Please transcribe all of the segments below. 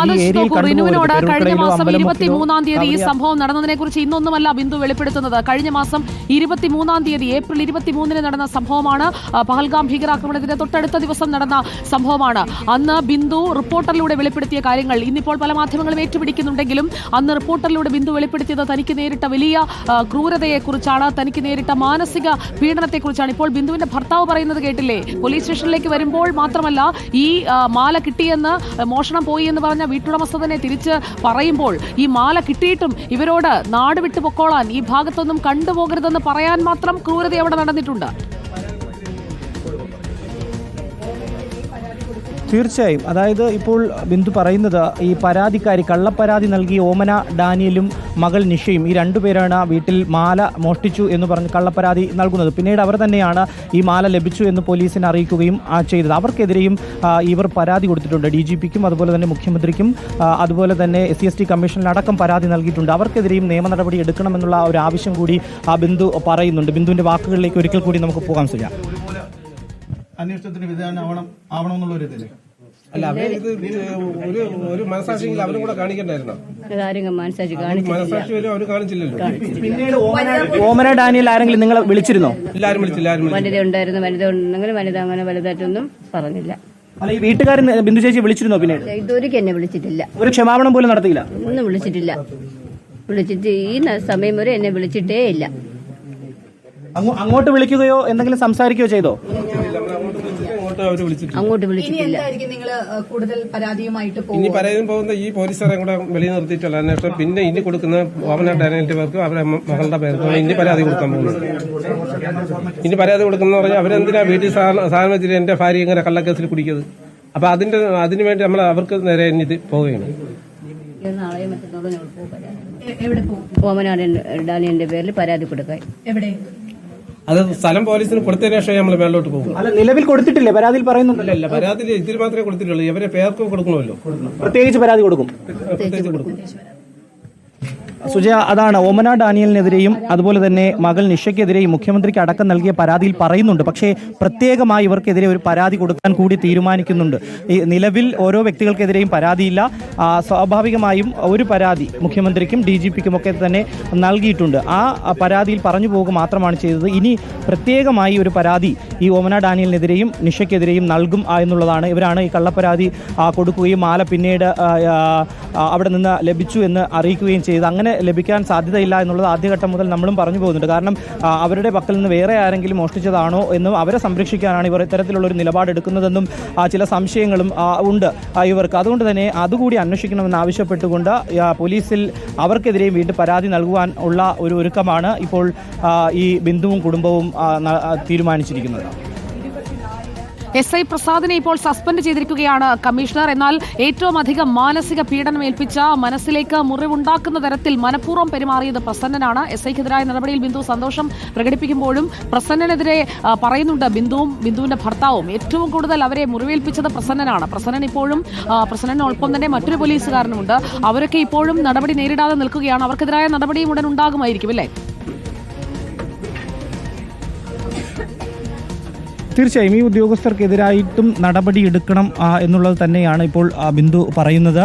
ആലോചിച്ച് ഏരിയയിൽ നോക്കൂ റിനുവിനോട് കഴിഞ്ഞ മാസം ഇരുപത്തി മൂന്നാം തീയതി ഈ സംഭവം നടന്നതിനെ കുറിച്ച് ഇന്നൊന്നുമല്ല ബിന്ദു വെളിപ്പെടുത്തുന്നത്. കഴിഞ്ഞ മാസം ഇരുപത്തിമൂന്നാം തീയതി ഏപ്രിൽ ഇരുപത്തിമൂന്നിന് നടന്ന സംഭവമാണ്. പഹൽഗാം ഭീകരാക്രമണത്തിന്റെ തൊട്ടടുത്ത ദിവസം നടന്ന സംഭവമാണ്. അന്ന് ബിന്ദു റിപ്പോർട്ടറിലൂടെ വെളിപ്പെടുത്തിയ കാര്യങ്ങൾ ഇന്നിപ്പോൾ പല മാധ്യമങ്ങളും ഏറ്റുപിടിക്കുന്നുണ്ടെങ്കിലും അന്ന് റിപ്പോർട്ടറിലൂടെ ബിന്ദു വെളിപ്പെടുത്തിയത് തനിക്ക് നേരിട്ട വലിയ ക്രൂരതയെക്കുറിച്ചാണ് തനിക്ക് നേരിട്ട മാനസിക പീഡനത്തെക്കുറിച്ചാണ്. ഇപ്പോൾ ബിന്ദുവിന്റെ ഭർത്താവ് പറയുന്നത് കേട്ടില്ലേ? പോലീസ് സ്റ്റേഷനിലേക്ക് വരുമ്പോൾ മാത്രമല്ല ഈ മാല കിട്ടിയെന്ന് മോഷണം പോയി എന്ന് പറഞ്ഞ വീട്ടുടമസ്ഥ തിരിച്ച് പറയുമ്പോൾ ഈ മാല കിട്ടിയിട്ടും ഇവരോട് നാട് വിട്ടു പൊക്കോളാൻ ഈ ഭാഗത്തൊന്നും കണ്ടുപോകരുതെന്ന് പറയാൻ മാത്രം ക്രൂരത അവിടെ നടന്നിട്ടുണ്ട്. തീർച്ചയായും. അതായത് ഇപ്പോൾ ബിന്ദു പറയുന്നത് ഈ പരാതിക്കാരി കള്ളപ്പരാതി നൽകി ഓമന ഡാനിയലും മകൾ നിഷയും ഈ രണ്ടുപേരാണ് വീട്ടിൽ മാല മോഷ്ടിച്ചു എന്ന് പറഞ്ഞ് കള്ളപ്പരാതി നൽകുന്നത്. പിന്നീട് അവർ തന്നെയാണ് ഈ മാല ലഭിച്ചു എന്ന് പോലീസിനെ അറിയിക്കുകയും ചെയ്തത്. അവർക്കെതിരെയും ഇവർ പരാതി കൊടുത്തിട്ടുണ്ട്. ഡി ജി പിക്കും അതുപോലെ തന്നെ മുഖ്യമന്ത്രിക്കും അതുപോലെ തന്നെ എസ് സി എസ് ടി കമ്മീഷനിലടക്കം പരാതി നൽകിയിട്ടുണ്ട്. അവർക്കെതിരെയും നിയമ നടപടി എടുക്കണമെന്നുള്ള ഒരു ആവശ്യം കൂടി ബിന്ദു പറയുന്നുണ്ട്. ബിന്ദുവിന്റെ വാക്കുകളിലേക്ക് ഒരിക്കൽ കൂടി നമുക്ക് പോകാം സുജ. അന്വേഷണത്തിന് വിധേയനാവണം ആവണമെന്നുള്ള ഒരു ഇതില്ലേ അല്ല അവർ ഇത് ഒരു ഒരു മനസാക്ഷിയെങ്കിലും അവരും കൂടെ കാണിക്കണ്ടായിരുന്നോ? കാര്യങ്ങൾ മനസാക്ഷി കാണിച്ചിട്ടില്ല മനസാക്ഷി വരും അവർ കാണിച്ചില്ലല്ലോ. പിന്നീട് ഓമന ഡാനിയൽ ആരെങ്കിലും നിങ്ങളെ വിളിച്ചിരുന്നോ? എല്ലാരും വിളിച്ചില്ല ആരും വിളിച്ചില്ല വനിത ഉണ്ടായിരുന്നു വനിത ഉണ്ടെങ്കിൽ വനിത അങ്ങനെ വലുതായിട്ടൊന്നും പറഞ്ഞില്ല. അല്ല ഈ വീട്ടുകാരൻ ബിന്ദു ചേച്ചി വിളിച്ചിരുന്നോ പിന്നീട്? ഇതൊരിക്കൽ എന്നെ വിളിച്ചിട്ടില്ല. ഒരു ക്ഷമാപണം പോലും നടത്തിയില്ല? ഒന്നും വിളിച്ചിട്ടില്ല. വിളിച്ചിട്ട് ഈ ന- സമയം വരെ എന്നെ വിളിച്ചിട്ടേ ഇല്ല. അങ്ങോ- അങ്ങോട്ട് വിളിക്കുകയോ എന്തെങ്കിലും സംസാരിക്കുകയോ ചെയ്തോ? അങ്ങോട്ട് അവർ അങ്ങോട്ട് വിളിച്ചിട്ടില്ല. എന്തായിരിക്കും നിങ്ങൾ കൂടുതൽ പരാതിയുമായിട്ട് ഇനി പോകും പറയാൻ പോകുന്ന ഈ പോലീസുകാരെ കൂടെ വെളിയിൽ നിർത്തിയിട്ടുള്ള അന്വേഷണം. പിന്നെ ഇനി കൊടുക്കുന്ന ഓമന ഡാനിയലിന്റെ പേർക്ക് അവരുടെ മ- മകളുടെ പേർക്ക് ഇനി പരാതി കൊടുക്കാൻ പോകുന്നത് ഇനി പരാതി കൊടുക്കുന്ന പറഞ്ഞാൽ അവരെന്തിനാ വീട്ടിൽ സാധനം സാധനം വെച്ചിട്ട് എന്റെ ഭാര്യ ഇങ്ങനെ കള്ളക്കേസിൽ കുടിക്കുന്നത്? അപ്പൊ അതിന്റെ അതിനു വേണ്ടി നമ്മൾ അവർക്ക് നേരെ ഇനി ഇത് പോവുകയാണ്. ഈ നാളെ മറ്റന്നാളും ഞങ്ങൾ പോകും പരാതി. എ- എവിടെ പോകും ഓമനാട് ഡാനിയന്റെ പേരിൽ പരാതി കൊടുക്കാൻ. എവിടെ? അത് സ്ഥലം പോലീസിന് കൊടുത്തതിന് ശേഷം നമ്മൾ മേലോട്ട് പോകും. അല്ല നിലവിൽ കൊടുത്തിട്ടില്ലേ? പരാതിയിൽ പറയുന്നുണ്ടല്ലോ. പരാതി പരാതിയിൽ ഇതിൽ മാത്രമേ കൊടുത്തിട്ടുള്ളൂ. ഇവരെ പേർക്ക് കൊടുക്കണമല്ലോ. പ്രത്യേകിച്ച് പരാതി കൊടുക്കും. പ്രത്യേകിച്ച് കൊടുക്കും. സുജയ അതാണ് ഒമന ഡാനിയലിനെതിരെയും അതുപോലെ തന്നെ മകൾ നിഷയ്ക്കെതിരെയും മുഖ്യമന്ത്രിക്ക് അടക്കം നൽകിയ പരാതിയിൽ പറയുന്നുണ്ട്. പക്ഷേ പ്രത്യേകമായി ഇവർക്കെതിരെ ഒരു പരാതി കൊടുക്കാൻ കൂടി തീരുമാനിക്കുന്നുണ്ട്. ഈ നിലവിൽ ഓരോ വ്യക്തികൾക്കെതിരെയും പരാതിയില്ല. സ്വാഭാവികമായും ഒരു പരാതി മുഖ്യമന്ത്രിക്കും ഡി ജി പിക്കും ഒക്കെ തന്നെ നൽകിയിട്ടുണ്ട്. ആ പരാതിയിൽ പറഞ്ഞു പോകുക മാത്രമാണ് ചെയ്തത്. ഇനി പ്രത്യേകമായി ഒരു പരാതി ഈ ഓമന ഡാനിയലിനെതിരെയും നിഷയ്ക്കെതിരെയും നൽകും എന്നുള്ളതാണ്. ഇവരാണ് ഈ കള്ളപ്പരാതി കൊടുക്കുകയും മാല പിന്നീട് അവിടെ നിന്ന് ലഭിച്ചു എന്ന് അറിയിക്കുകയും ചെയ്ത് അങ്ങനെ ലഭിക്കാൻ സാധ്യതയില്ല എന്നുള്ളത് ആദ്യഘട്ടം മുതൽ നമ്മളും പറഞ്ഞു പോകുന്നുണ്ട്. കാരണം അവരുടെ പക്കൽ നിന്ന് വേറെ ആരെങ്കിലും മോഷ്ടിച്ചതാണോ എന്നും അവരെ സംരക്ഷിക്കാനാണ് ഇവർ ഇത്തരത്തിലുള്ള ഒരു നിലപാടെടുക്കുന്നതെന്നും ചില സംശയങ്ങളും ഉണ്ട് ഇവർക്ക്. അതുകൊണ്ട് തന്നെ അതുകൂടി അന്വേഷിക്കണമെന്ന് ആവശ്യപ്പെട്ടുകൊണ്ട് പോലീസിൽ അവർക്കെതിരെയും വീണ്ടും പരാതി നൽകുവാൻ ഉള്ള ഒരു ഒരുക്കമാണ് ഇപ്പോൾ ഈ ബിന്ദുവും കുടുംബവും തീരുമാനിച്ചിരിക്കുന്നത്. എസ് ഐ പ്രസാദിനെ ഇപ്പോൾ സസ്പെൻഡ് ചെയ്തിരിക്കുകയാണ് കമ്മീഷണർ. എന്നാൽ ഏറ്റവും അധികം മാനസിക പീഡനം ഏൽപ്പിച്ച മനസ്സിലേക്ക് മുറിവുണ്ടാക്കുന്ന തരത്തിൽ മനഃപൂർവം പെരുമാറിയത് പ്രസന്നനാണ്. എസ് ഐക്കെതിരായ നടപടിയിൽ ബിന്ദു സന്തോഷം പ്രകടിപ്പിക്കുമ്പോഴും പ്രസന്നനെതിരെ പറയുന്നുണ്ട് ബിന്ദുവും ബിന്ദുവിന്റെ ഭർത്താവും. ഏറ്റവും കൂടുതൽ അവരെ മുറിവേൽപ്പിച്ചത് പ്രസന്നനാണ്. പ്രസന്നൻ ഇപ്പോഴും പ്രസന്നനൊപ്പം തന്നെ മറ്റൊരു പോലീസുകാരനുമുണ്ട്. അവരൊക്കെ ഇപ്പോഴും നടപടി നേരിടാതെ നിൽക്കുകയാണ്. അവർക്കെതിരായ നടപടിയും ഉടൻ ഉണ്ടാകുമായിരിക്കും അല്ലേ? തീർച്ചയായും ഈ ഉദ്യോഗസ്ഥർക്കെതിരായിട്ടും നടപടി എടുക്കണം എന്നുള്ളത് തന്നെയാണ് ഇപ്പോൾ ബിന്ദു പറയുന്നത്.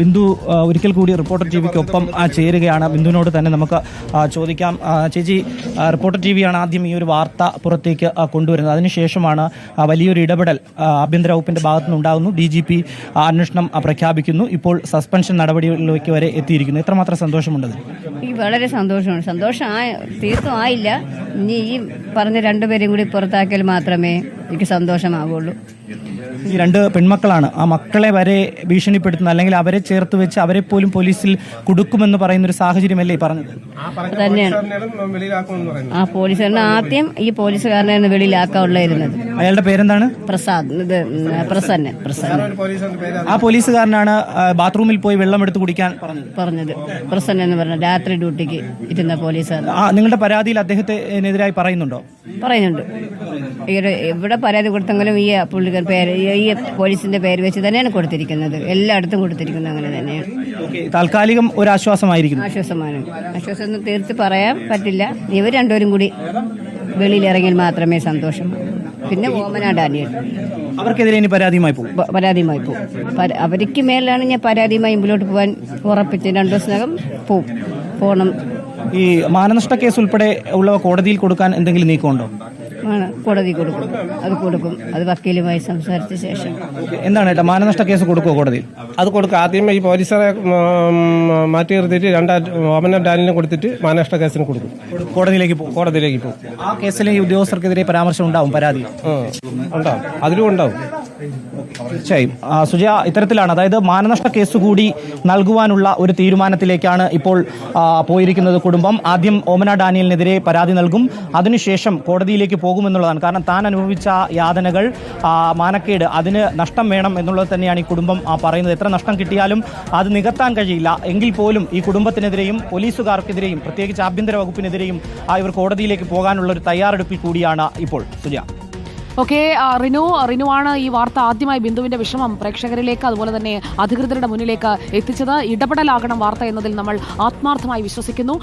ബിന്ദു ഒരിക്കൽ കൂടി റിപ്പോർട്ടർ ടി വിക്കൊപ്പം ചേരുകയാണ്. ബിന്ദുവിനോട് തന്നെ നമുക്ക് ചോദിക്കാം. ചേച്ചി റിപ്പോർട്ടർ ടി വിയാണ് ആദ്യം ഈ ഒരു വാർത്ത പുറത്തേക്ക് കൊണ്ടുവരുന്നത്. അതിനുശേഷമാണ് വലിയൊരു ഇടപെടൽ ആഭ്യന്തര വകുപ്പിന്റെ ഭാഗത്തു നിന്നുണ്ടാകുന്നു ഡി ജി പി അന്വേഷണം പ്രഖ്യാപിക്കുന്നു. ഇപ്പോൾ സസ്പെൻഷൻ നടപടികളിലേക്ക് വരെ എത്തിയിരിക്കുന്നു. എത്രമാത്രം സന്തോഷമുണ്ടത്? വളരെ സന്തോഷമാണ്. സന്തോഷം ആ തീർത്തും ആയില്ല. ഇനി ഈ പറഞ്ഞ രണ്ടുപേരും കൂടി പുറത്താക്കിയാൽ മാത്രമേ എനിക്ക് സന്തോഷമാവുള്ളൂ. ഈ രണ്ട് പെൺമക്കളാണ്. ആ മക്കളെ വരെ ഭീഷണിപ്പെടുത്തുന്ന അല്ലെങ്കിൽ അവരെ ചേർത്ത് വെച്ച് അവരെ പോലും പോലീസിൽ കൊടുക്കുമെന്ന് പറയുന്ന ഒരു സാഹചര്യമല്ലേ ഈ പറഞ്ഞത്? തന്നെയാണ് ആ പോലീസുകാരനെ ആദ്യം ഈ പോലീസുകാരനെ വെളിയിലാക്കാനുള്ളായിരുന്നത് അയാളുടെ പേരെന്താണ്? പ്രസാദ്. ഇത് പ്രസന്ന പ്രസന്നൻ പ്രസന്നൻ ഒരു പോലീസുകാരന്റെ പേര് ആ പോലീസുകാരനാണ് ബാത്റൂമിൽ പോയി വെള്ളം എടുത്ത് കുടിക്കാൻ പറഞ്ഞത്. പ്രസന്ന പ്രസന്നൻ എന്ന് പറഞ്ഞ രാത്രി ഡ്യൂട്ടിക്ക് ഇരുന്ന പോലീസുകാരൻ. നിങ്ങളുടെ പരാതിയിൽ അദ്ദേഹത്തിനെതിരായി പറയുന്നുണ്ടോ? പറയുന്നുണ്ട്. ഇവിടെ എവിടെ പരാതി കൊടുത്തെങ്കിലും ഈ പുള്ളിക്കാർ പേര് ഈ- ഈ പോലീസിന്റെ പേര് വെച്ച് തന്നെയാണ് കൊടുത്തിരിക്കുന്നത്. എല്ലായിടത്തും കൊടുത്തിരിക്കുന്നത് അങ്ങനെ തന്നെയാണ്. താൽക്കാലികം ഒരു ആശ്വാസമായിരിക്കുന്നു ആശ്വാസമാണ്. ആശ്വാസം ഒന്നും തീർത്ത് പറയാൻ പറ്റില്ല. ഇവർ രണ്ടുപേരും കൂടി വെളിയിലിറങ്ങിയാൽ മാത്രമേ സന്തോഷം. പിന്നെ ഓമന ഡാനിയൽ. അവർക്കെതിരെ ഇനി പരാതിയുമായി പോകും. പരാതിയുമായി പോകും. അവർക്ക് മേലാണ് ഞാൻ പരാതിയുമായി മുമ്പോട്ട് പോകാൻ ഉറപ്പിച്ച് രണ്ടു ദിവസത്തിനകം പോകും പോകണം ഈ മാനനഷ്ട കേസ് ഉൾപ്പെടെ ഉള്ളവ കോടതിയിൽ കൊടുക്കാൻ എന്തെങ്കിലും നീക്കമുണ്ടോ? ആണ് കോടതി കൊടുക്കും. അത് കൊടുക്കും. അത് വക്കീലുമായി സംസാരിച്ച ശേഷം. എന്താണ് ഏട്ടാ? മാനനഷ്ട കേസ് കൊടുക്കുമോ കോടതി? അത് കൊടുക്കുക ആദ്യം ഈ പോലീസുകാരെ മാറ്റി നിർത്തിയിട്ട് രണ്ടാ ഓമന ഡാലിനെ കൊടുത്തിട്ട് മാനനഷ്ട കേസിന് കൊടുക്കും. കോടതിയിലേക്ക് പോകും. കോടതിയിലേക്ക് പോകും. ആ കേസിൽ ഈ ഉദ്യോഗസ്ഥർക്കെതിരെ പരാമർശം ഉണ്ടാവും പരാതി. ഉണ്ടാവും. അതിലും ഉണ്ടാവും. തീർച്ചയായും ആ, സുജയ ഇത്തരത്തിലാണ് അതായത് മാനനഷ്ട കേസ് കൂടി നൽകുവാനുള്ള ഒരു തീരുമാനത്തിലേക്കാണ് ഇപ്പോൾ പോയിരിക്കുന്നത് കുടുംബം. ആദ്യം ഓമന ഡാനിയലിനെതിരെ പരാതി നൽകും. അതിനുശേഷം കോടതിയിലേക്ക് പോകുമെന്നുള്ളതാണ്. കാരണം താൻ അനുഭവിച്ച യാതനകൾ മാനക്കേട് അതിന് നഷ്ടം വേണം എന്നുള്ളത് തന്നെയാണ് ഈ കുടുംബം പറയുന്നത്. എത്ര നഷ്ടം കിട്ടിയാലും അത് നികത്താൻ കഴിയില്ല. എങ്കിൽ പോലും ഈ കുടുംബത്തിനെതിരെയും പോലീസുകാർക്കെതിരെയും പ്രത്യേകിച്ച് ആഭ്യന്തര വകുപ്പിനെതിരെയും ഇവർ കോടതിയിലേക്ക് പോകാനുള്ള ഒരു തയ്യാറെടുപ്പിൽ കൂടിയാണ് ഇപ്പോൾ സുജ ഓക്കെ റിനു റിനുവാണ് ഈ വാർത്ത ആദ്യമായി ബിന്ദുവിന്റെ വിഷമം പ്രേക്ഷകരിലേക്ക് അതുപോലെ തന്നെ അധികൃതരുടെ മുന്നിലേക്ക് എത്തിച്ചത്. ഇടപെടലാകണം വാർത്ത എന്നതിൽ നമ്മൾ ആത്മാർത്ഥമായി വിശ്വസിക്കുന്നു.